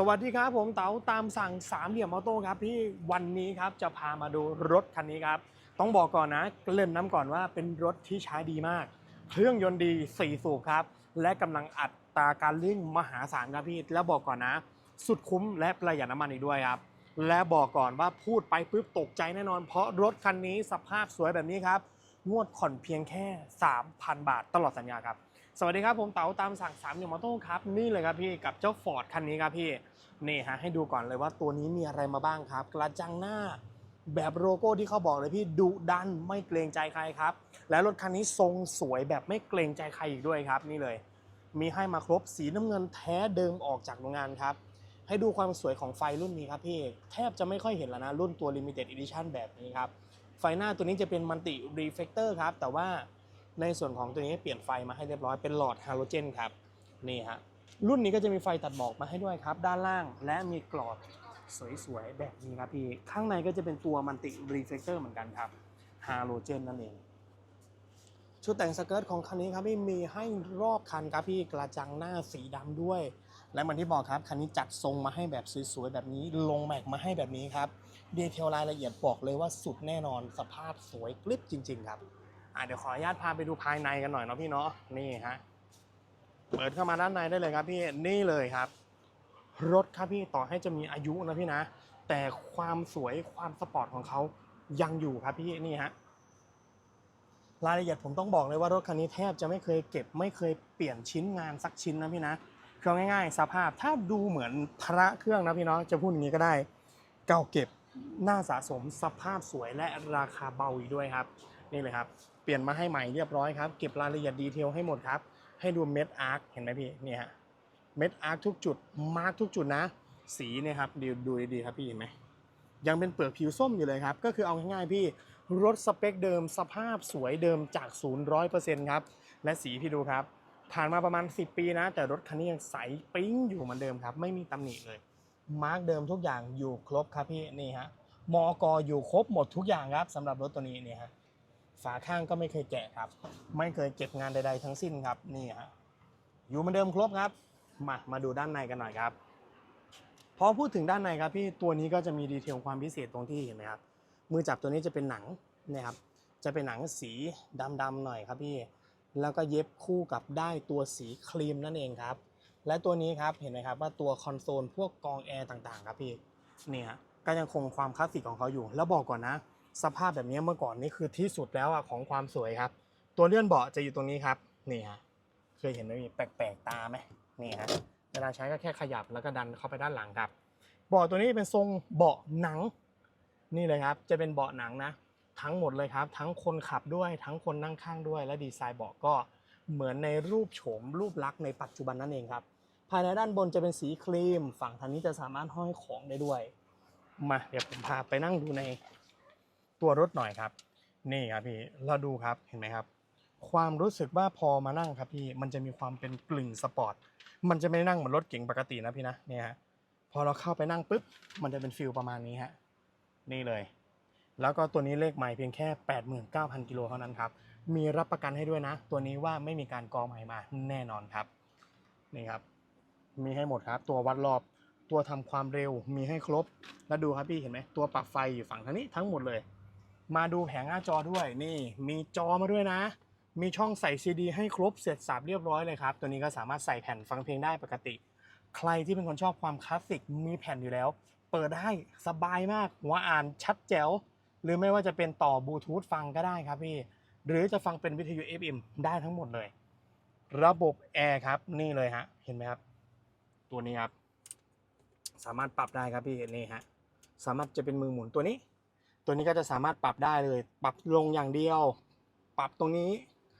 สวัสดีครับผมเต๋าตามสั่งสามเหลี่ยมออโต้ครับพี่วันนี้ครับจะพามาดูรถคันนี้ครับ ต้องบอกก่อนนะเกริ่นน้ำก่อนว่าเป็นรถที่ใช้ดีมาก เครื่องยนต์ดี 4 สูบครับ และกำลังอัตราการลิ่งมหาศาลครับพี่ แล้วบอกก่อนนะ สุดคุ้มและประหยัดน้ำมันอีกด้วยครับ และบอกก่อนว่าพูดไปปุ๊บตกใจแน่นอน เพราะรถคันนี้สภาพสวยแบบนี้ครับงวดผ่อนเพียงแค่ 3,000 บาทตลอดสัญญาครับ สวัสดีครับผมเต๋าตามสั่ง3ามเหลี่ยมออโต้ครับนี่เลยครับพี่กับเจ้าฟอร์ดคันนี้ครับพี่นี่ฮะให้ดูก่อนเลยว่าตัวนี้มีอะไรมาบ้างครับ กระจังหน้าแบบโลโก้ที่เขาบอกเลยพี่ดุดันไม่เกรงใจใครครับ และรถคันนี้ทรงสวยแบบไม่เกรงใจใครอีกด้วยครับ นี่เลย มีให้มาครบสีน้ำเงินแท้เดิมออกจากโรงงานครับ ให้ดูความสวยของไฟรุ่นนี้ครับพี่แทบจะไม่ค่อยเห็นแล้วนะรุ่นตัว Limited Edition แบบนี้ครับไฟหน้าตัวนี้จะเป็นมัลติรีเฟกเตอร์ครับแต่ว่า ในส่วนของตัวนี้เปลี่ยนไฟมาให้เรียบร้อยเป็นหลอดฮาโลเจนครับนี่ฮะรุ่นนี้ก็จะมีไฟตัดหมอกมาให้ด้วยครับ ด้านล่างและมีกรอบสวยๆแบบนี้ครับพี่ข้างในก็จะเป็นตัวมัลติรีเฟกเตอร์เหมือนกันครับฮาโลเจนนั่นเองชุดแต่งสเกิร์ตของคันนี้ครับพี่มีให้รอบคันครับพี่กระจังหน้าสีดำด้วย และเหมือนที่บอกครับคันนี้จัดทรงมาให้แบบสวยๆแบบนี้ ลงแม็กมาให้แบบนี้ครับดีเทลรายละเอียดบอกเลยว่าสุดแน่นอนสภาพสวยกริบจริง ๆ ครับ อะเดี๋ยวขออนุญาตพาไปดูภายในกันหน่อยเนาะพี่เนาะนี่ฮะเปิดเข้ามาด้านในได้เลยครับพี่นี่เลยครับ รถครับพี่ต่อให้จะมีอายุนะพี่นะ แต่ความสวยความสปอร์ตของเขายังอยู่ครับพี่นี่ฮะรายละเอียดผมต้องบอกเลยว่ารถคันนี้แทบจะไม่เคยเก็บไม่เคยเปลี่ยนชิ้นงานสักชิ้นนะพี่นะเครื่องง่ายๆ สภาพถ้าดูเหมือนพระเครื่องนะพี่เนาะจะพูดอย่างนี้ก็ได้ เก่าเก็บหน้าสะสมสภาพสวยและราคาเบาอีกด้วยครับ นี่เลยครับ ปลี่ยนมาให้ใหม่เรียบร้อยครับ เก็บรายละเอียดดีเทลให้หมดครับ ให้ดูเม็ดอาร์คเห็นไหมพี่นี่ฮะเม็ดอาร์คทุกจุด มาร์คทุกจุดนะ สีเนี่ยครับดูดูดีๆครับพี่เห็นไหมยังเป็นเปลือกผิวส้มอยู่เลยครับ ก็คือเอาง่ายๆพี่รถสเปคเดิมสภาพสวยเดิมจากศูนย์ร้อยเปอร์เซ็นต์ครับ และสีพี่ดูครับ ผ่านมาประมาณ 10 ปีนะ แต่รถคันนี้ยังใสปิ๊งอยู่เหมือนเดิมครับ ไม่มีตำหนิเลย มาร์กเดิมทุกอย่างอยู่ครบครับพี่นี่ฮะมอกอยู่ครบหมดทุกอย่างครับสำหรับรถตัวนี้นี่ฮะ ฝาข้างก็ไม่เคยแกะครับ ไม่เคยเก็บงานใดๆทั้งสิ้นครับนี่ฮะอยู่เหมือนเดิมครบครับ มามาดูด้านในกันหน่อยครับพอพูดถึงด้านในครับพี่ตัวนี้ก็จะมีดีเทลความพิเศษตรงที่เห็นไหมครับมือจับตัวนี้จะเป็นหนังนะครับจะเป็นหนังสีดำๆหน่อยครับพี่แล้วก็เย็บคู่กับได้ตัวสีครีมนั่นเองครับ และตัวนี้ครับเห็นไหมครับว่าตัวคอนโซลพวกกองแอร์ต่างๆ ครับพี่เนี่ยก็ยังคงความคลาสสิกของเขาอยู่ แล้วบอกก่อนนะ สภาพแบบนี้เมื่อก่อนนี่คือที่สุดแล้วอะของความสวยครับ ตัวเลื่อนเบาะจะอยู่ตรงนี้ครับนี่ฮะเคยเห็นไหมแปลกๆตาไหมนี่ฮะเวลาใช้ก็แค่ขยับแล้วก็ดันเข้าไปด้านหลังครับเบาะตัวนี้เป็นทรงเบาะหนัง นี่เลยครับ จะเป็นเบาะหนังนะ ทั้งหมดเลยครับ ทั้งคนขับด้วยทั้งคนนั่งข้างด้วย และดีไซน์เบาะก็เหมือนในรูปโฉมรูปลักษณ์ในปัจจุบันนั่นเองครับ ภายในด้านบนจะเป็นสีครีม ฝั่งทางนี้จะสามารถห้อยของได้ด้วย มาเดี๋ยวผมพาไปนั่งดูใน ตัวรถหน่อยครับ นี่ครับพี่เราดูครับเห็นไหมครับ ความรู้สึกว่าพอมานั่งครับพี่มันจะมีความเป็นกลึ่งสปอร์ตมันจะไม่นั่งเหมือนรถเก๋งปกตินะพี่นะเนี่ยฮะพอเราเข้าไปนั่งปุ๊บมันจะเป็นฟิลประมาณนี้ฮะนี่เลย แล้วก็ตัวนี้เลขใหม่เพียงแค่ 89,000กิโลเท่านั้นครับมีรับประกันให้ด้วยนะ ตัวนี้ว่าไม่มีการกองใหม่มาแน่นอนครับนี่ครับ มีให้หมดครับ ตัววัดรอบตัวทำความเร็วมีให้ครบ แล้วดูครับพี่เห็นไหมตัวปรับไฟอยู่ฝั่งทางนี้ทั้งหมดเลย มาดูแผงหน้าจอด้วยนี่ มีจอมาด้วยนะ มีช่องใส่ซีดีให้ครบเสร็จสับเรียบร้อยเลยครับ ตัวนี้ก็สามารถใส่แผ่นฟังเพลงได้ปกติ ใครที่เป็นคนชอบความคลาสสิกมีแผ่นอยู่แล้ว เปิดได้สบายมากหัวอ่านชัดแจ๋วหรือไม่ว่าจะเป็นต่อบลูทูธฟังก็ได้ครับพี่ หรือจะฟังเป็นวิทยุ FM ได้ทั้งหมดเลย ระบบแอร์ครับนี่เลยฮะเห็นไหมครับ ตัวนี้ครับ สามารถปรับได้ครับพี่นี่ฮะสามารถจะเป็นมือหมุนตัวนี้ ตัวนี้ก็จะสามารถปรับได้เลย ปรับลงอย่างเดียว ปรับตรงนี้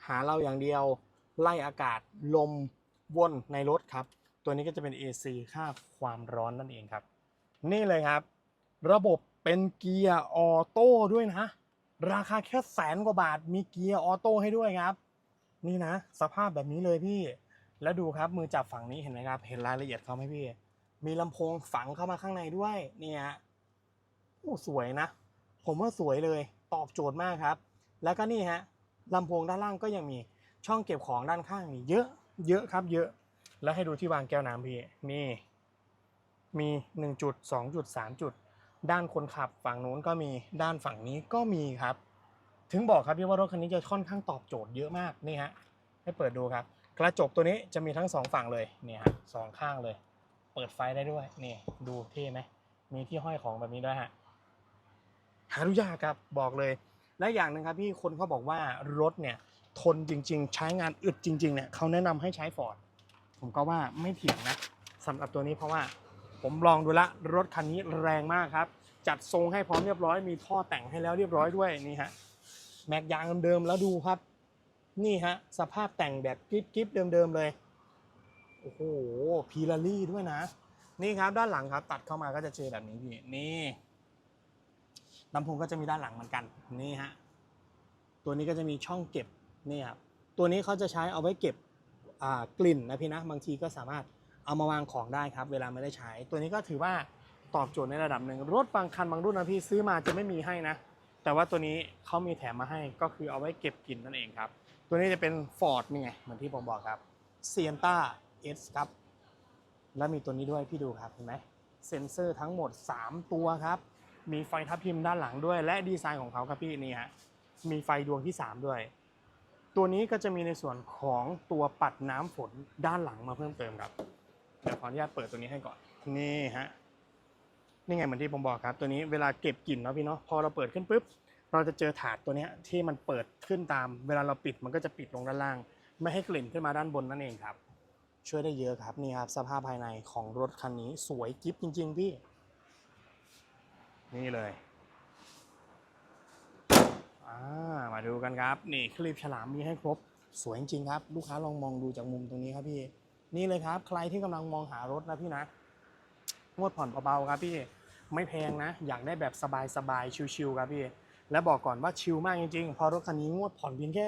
หาเราอย่างเดียว ไล่อากาศลมวนในรถครับ ตัวนี้ก็จะเป็น AC ค่าความร้อนนั่นเองครับ นี่เลยครับ ระบบเป็นเกียร์ออโต้ด้วยนะ ราคาแค่แสนกว่าบาทมีเกียร์ออโต้ให้ด้วยครับ นี่นะ สภาพแบบนี้เลยพี่ แล้วดูครับมือจับฝั่งนี้เห็นไหมครับ เห็นรายละเอียดเขาไหมพี่ มีลำโพงฝังเข้ามาข้างในด้วยเนี่ยโอ้สวยนะ ผมว่าสวยเลยตอบโจทย์มากครับ แล้วก็นี่ฮะลำโพงด้านล่างก็ยังมีช่องเก็บของด้านข้างนี่เยอะเยอะครับเยอะ แล้วให้ดูที่วางแก้วน้ำพี่นี่มี1จุด2จุด3จุด ด้านคนขับฝั่งนู้นก็มีด้านฝั่งนี้ก็มีครับ ถึงบอกครับพี่ว่ารถคันนี้จะค่อนข้างตอบโจทย์เยอะมากนี่ฮะให้เปิดดูครับ กระจกตัวนี้จะมีทั้งสองฝั่งเลยเนี่ยฮะสองข้างเลย เปิดไฟได้ด้วยนี่ดูเท่ไหมมีที่ห้อยของแบบนี้ด้วยฮะ หาดูยากครับบอกเลย และอย่างหนึ่งครับพี่คนเขาบอกว่ารถเนี่ยทนจริง ๆ ใช้งานอึดจริงๆเนี่ยเขาแนะนำให้ใช้ฟอร์ดผมก็ว่าไม่เถียงนะสำหรับตัวนี้เพราะว่าผมลองดูละรถคันนี้แรงมากครับ จัดทรงให้พร้อมเรียบร้อยมีท่อแต่งให้แล้วเรียบร้อยด้วยนี่ฮะแม็กยางเดิมๆแล้วดูครับ นี่ฮะสภาพแต่งแบบกริบกริบเดิมๆเลยโอ้โหพีลารี่ด้วยนะ นี่ครับด้านหลังครับตัดเข้ามาก็จะเจอแบบนี้พี่นี่ ลำโพงก็จะมีด้านหลังเหมือนกันนี่ฮะตัวนี้ก็จะมีช่องเก็บนี่ครับตัวนี้เขาจะใช้เอาไว้เก็บกลิ่นนะพี่นะบางทีก็สามารถเอามาวางของได้ครับ เวลาไม่ได้ใช้ ตัวนี้ก็ถือว่าตอบโจทย์ในระดับหนึ่งรถบางคันบางรุ่นนะพี่ซื้อมาจะไม่มีให้นะ แต่ว่าตัวนี้เขามีแถมมาให้ก็คือเอาไว้เก็บกลิ่นนั่นเองครับ ตัวนี้จะเป็น Ford นี่ไงเหมือนที่ผมบอกครับ s i e n t a S ครับ แล้วมีตัวนี้ด้วยพี่ดูครับเห็นไหมเซ็นเซอร์ทั้งหมด 3 ตัวครับ มีไฟทับทิมด้านหลังด้วย และดีไซน์ของเขาครับพี่นี่ฮะมีไฟดวงที่ 3 ด้วย ตัวนี้ก็จะมีในส่วนของตัวปัดน้ำฝนด้านหลังมาเพิ่มเติมครับเดี๋ยวขออนุญาตเปิดตัวนี้ให้ก่อนนี่ฮะนี่ไงเหมือนที่ผมบอกครับ ตัวนี้เวลาเก็บกลิ่นเนาะพี่เนาะพอเราเปิดขึ้นปุ๊บเราจะเจอถาดตัวนี้ที่มันเปิดขึ้นตาม เวลาเราปิดมันก็จะปิดลงด้านล่าง ไม่ให้กลิ่นขึ้นมาด้านบนนั่นเองครับ ช่วยได้เยอะครับนี่ครับสภาพภายในของรถคันนี้สวยกิ๊บจริง ๆ พี่ นี่เลยอ่ามาดูกันครับ นี่คลิปฉลามมีให้ครบ สวยจริงครับ ลูกค้าลองมองดูจากมุมตรงนี้ครับพี่ นี่เลยครับ ใครที่กำลังมองหารถนะพี่นะงวดผ่อนเบาๆครับพี่ไม่แพงนะ อยากได้แบบสบายๆชิวๆครับพี่ และบอกก่อนว่าชิลมากจริงๆเพอรถคันนี้งวดผ่อนเพียงแค่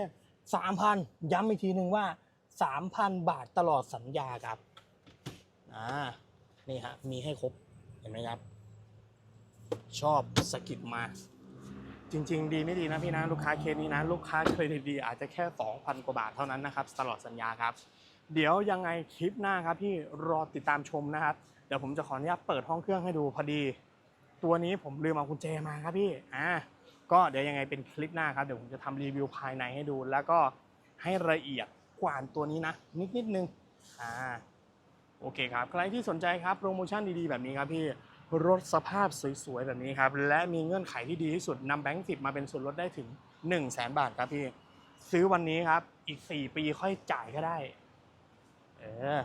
สามพันย้ำอีกทีหนึ่งว่าสามพันบาทตลอดสัญญาครับอ่านี่ฮะมีให้ครบเห็นไหมครับ ชอบสกิดมา จริง ๆ ดีไม่ดีนะพี่นะลูกค้าเคสนี้นะ ลูกค้าเครดิตดีอาจจะแค่ 2,000 กว่าบาทเท่านั้นนะครับ ตลอดสัญญาครับ เดี๋ยวยังไงคลิปหน้าครับพี่รอติดตามชมนะครับ เดี๋ยวผมจะขออนุญาตเปิดห้องเครื่องให้ดูพอดี ตัวนี้ผมลืมเอากุญแจมาครับพี่อ่าก็เดี๋ยวยังไงเป็นคลิปหน้าครับเดี๋ยวผมจะทำรีวิวภายในให้ดู แล้วก็ให้ละเอียดกว่าตัวนี้นะนิดนิดนึงอ่าโอเคครับ ใครที่สนใจครับโปรโมชั่นดีๆแบบนี้ครับพี่ รถสภาพสวยๆแบบนี้ครับ และมีเงื่อนไขที่ดีที่สุดนำแบงค์สิบมาเป็นส่วนลดได้ถึง 1 0 0 0 0แสนบาทครับพี่ ซื้อวันนี้ครับ อีก 4 ปีค่อยจ่ายก็ได้ เออ